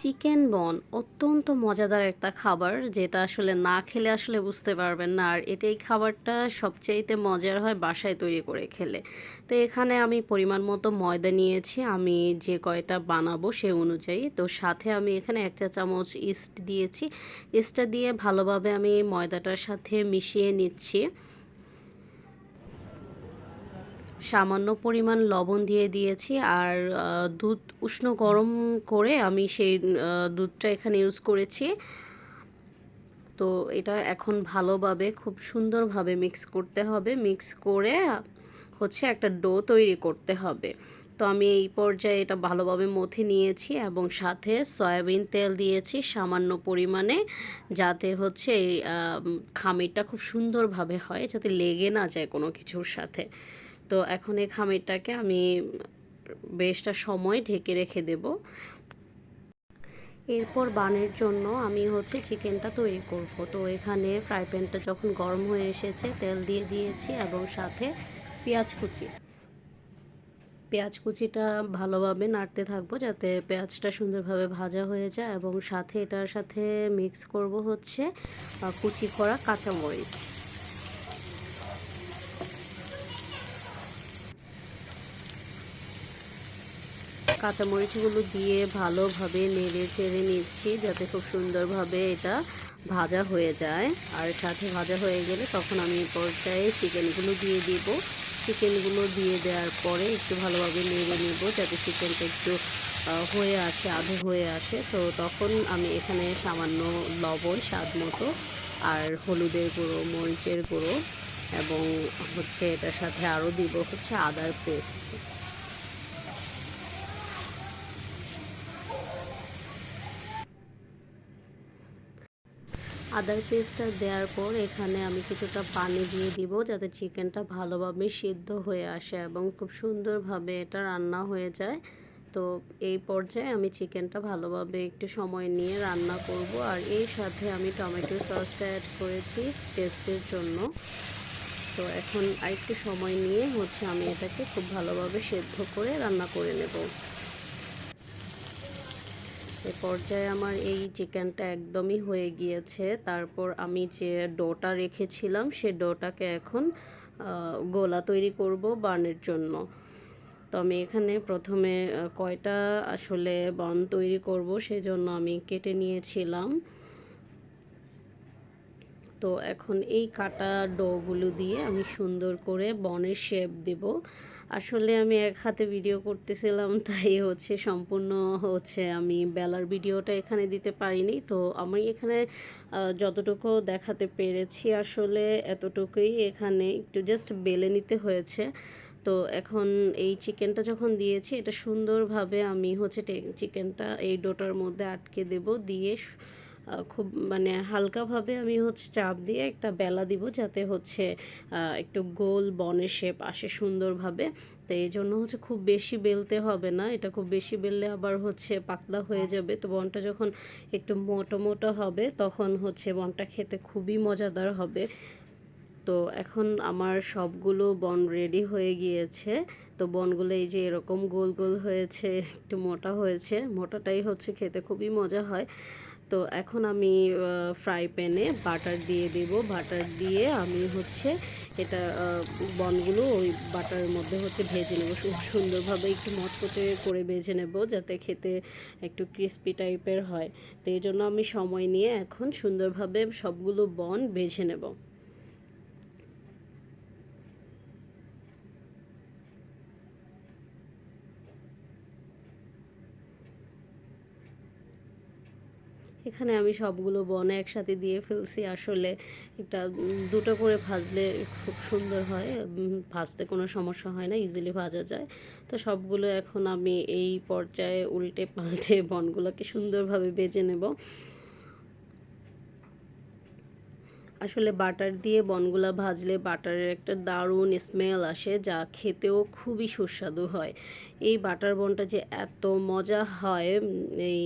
Chicken বন অত্যন্ত মজাদার একটা খাবার, যেটা আসলে না খেলে আসলে বুঝতে পারবেন না। আর এটা এই খাবারটা সবচাইতে মজার হয় বাসায় তৈরি করে খেলে। তো এখানে আমি পরিমাণ মতো ময়দা নিয়েছি, আমি যে কয়টা বানাবো সে অনুযায়ী। তো সাথে আমি এখানে এক চা চামচ ইস্ট দিয়েছি। ইস্টটা দিয়ে ভালোভাবে আমি ময়দাটার সাথে মিশিয়ে নিচ্ছি। সামান্য পরিমাণ লবণ দিয়ে দিয়েছি আর দুধ উষ্ণ গরম করে আমি সেই দুধটা এখানে ইউজ করেছি। তো এটা এখন ভালোভাবে, খুব সুন্দরভাবে মিক্স করতে হবে। মিক্স করে হচ্ছে একটা ডো তৈরি করতে হবে। তো আমি এই পর্যায়ে এটা ভালোভাবে মথে নিয়েছি এবং সাথে সয়াবিন তেল দিয়েছি সামান্য পরিমাণে যাতে হচ্ছে এই খামিরটা খুব সুন্দরভাবে হয়, যাতে লেগে না যায় কোনো কিছুর সাথে। তো এখন এই খামিরটাকে আমি বেশটা সময় ঢেকে রেখে দেব। এরপর বানের জন্য আমি হচ্ছে চিকেনটা তৈরি করব। তো এখানে ফ্রাই প্যানটা যখন গরম হয়ে এসেছে, তেল দিয়ে দিয়েছি এবং সাথে পেঁয়াজ কুচি। পেঁয়াজ কুচিটা ভালোভাবে নাড়তে থাকব যাতে পেঁয়াজটা সুন্দরভাবে ভাজা হয়ে যায় এবং সাথে এটার সাথে মিক্স করব হচ্ছে কুচি করা কাঁচামরিচ। কাঁচামরিচগুলো দিয়ে ভালোভাবে নেড়ে চেড়ে নিচ্ছি যাতে খুব সুন্দরভাবে এটা ভাজা হয়ে যায়। আর সাথে ভাজা হয়ে গেলে তখন আমি পর্যায়ে চিকেনগুলো দিয়ে দিব। চিকেনগুলো দিয়ে দেওয়ার পরে একটু ভালোভাবে নেড়ে নেব যাতে চিকেনটা একটু হয়ে আসে, আধো হয়ে আসে। তো তখন আমি এখানে সামান্য লবণ স্বাদ মতো আর হলুদের গুঁড়ো, মরিচের গুঁড়ো এবং হচ্ছে এটার সাথে আরও দিব হচ্ছে আদার পেস্ট। আদার পেস্টটা দেওয়ার পর এখানে আমি কিছুটা পানি দিয়ে দিব যাতে চিকেনটা ভালোভাবে সিদ্ধ হয়ে আসে এবং খুব সুন্দরভাবে এটা রান্না হয়ে যায়। তো এই পর্যায়ে আমি চিকেনটা ভালোভাবে একটু সময় নিয়ে রান্না করব আর এর সাথে আমি টমেটো সসটা অ্যাড করেছি টেস্টের জন্য। তো এখন আরেকটু সময় নিয়ে হচ্ছে আমি এটাকে খুব ভালোভাবে সেদ্ধ করে রান্না করে নেব। এ পর্যায়ে আমার এই চিকেনটা একদমই হয়ে গিয়েছে। তারপর আমি যে ডোটা রেখেছিলাম, সে ডোটাকে এখন গোলা তৈরি করব বানের জন্য। তো আমি এখানে প্রথমে কয়টা আসলে বান তৈরি করব সেজন্য আমি কেটে নিয়েছিলাম। তো এখন এই কাটা ডোগুলো দিয়ে আমি সুন্দর করে বনের শেপ দেব। আসলে আমি এক হাতে ভিডিও করতেছিলাম, তাই হচ্ছে সম্পূর্ণ হচ্ছে আমি বেলার ভিডিওটা এখানে দিতে পারিনি। তো আমি এখানে যতটুকু দেখাতে পেরেছি আসলে এতটুকুই এখানে একটু জাস্ট বেলে নিতে হয়েছে। তো এখন এই চিকেনটা যখন দিয়েছি, এটা সুন্দরভাবে আমি হচ্ছে চিকেনটা এই ডোটার মধ্যে আটকে দেব। দিয়ে খুব মানে হালকাভাবে আমি হচ্ছে চাপ দিয়ে একটা বেলা দিব যাতে হচ্ছে একটু গোল বনের শেপ আসে সুন্দরভাবে। তো এই জন্য হচ্ছে খুব বেশি বেলতে হবে না। এটা খুব বেশি বেললে আবার হচ্ছে পাতলা হয়ে যাবে। তো বনটা যখন একটু মোটো মোটো হবে, তখন হচ্ছে বনটা খেতে খুবই মজাদার হবে। তো এখন আমার সবগুলো বন রেডি হয়ে গিয়েছে। তো বনগুলো এই যে এরকম গোল গোল হয়েছে, একটু মোটা হয়েছে, মোটাটাই হচ্ছে খেতে খুবই মজা হয়। তো এখন আমি ফ্রাই প্যানে বাটার দিয়ে দেব। বাটার দিয়ে আমি হচ্ছে এটা বনগুলো ওই বাটারের মধ্যে হচ্ছে ভেজে নেব। সুন্দরভাবে একটু মচমচে করে ভেজে নেব যাতে খেতে একটু ক্রিস্পি টাইপের হয়। তো এই জন্য আমি সময় নিয়ে এখন সুন্দরভাবে সবগুলো বন ভেজে নেব। এখানে আমি সবগুলো বনে একসাথে দিয়ে ফেলছি। আসলে এটা দুটো করে ভাজলে খুব সুন্দর হয়। ভাজতে কোনো সমস্যা হয় না ইজিলি ভাজা যায়। তো সবগুলো এখন আমি এই পর্যায়ে উল্টে পাল্টে বনগুলোকে সুন্দরভাবে বেজে নেব। আসলে বাটার দিয়ে বনগুলা ভাজলে বাটারের একটা দারুণ স্মেল আসে, যা খেতেও খুবই সুস্বাদু হয়। এই বাটার বনটা যে এত মজা হয় এই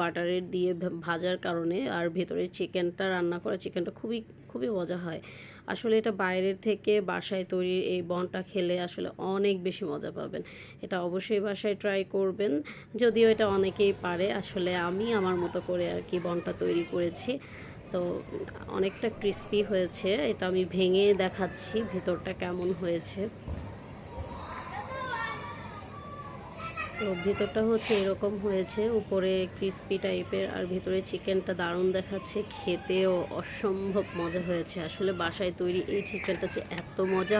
বাটারের দিয়ে ভাজার কারণে আর ভেতরে চিকেনটা রান্না করা, চিকেনটা খুবই খুবই মজা হয়। আসলে এটা বাইরের থেকে বাসায় তৈরি এই বনটা খেলে আসলে অনেক বেশি মজা পাবেন। এটা অবশ্যই বাসায় ট্রাই করবেন। যদিও এটা অনেকেই পারে, আসলে আমি আমার মতো করে আর কি বনটা তৈরি করেছি। তো অনেকটা ক্রিস্পি হয়েছে, এটা আমি ভেঙে দেখাচ্ছি ভেতরটা কেমন হয়েছে। তো ভিতরটা হচ্ছে এরকম হয়েছে, উপরে ক্রিস্পি টাইপের আর ভিতরে চিকেনটা দারুণ দেখাচ্ছে, খেতেও অসম্ভব মজা হয়েছে। আসলে বাসায় তৈরি এই চিকেনটা যে এত মজা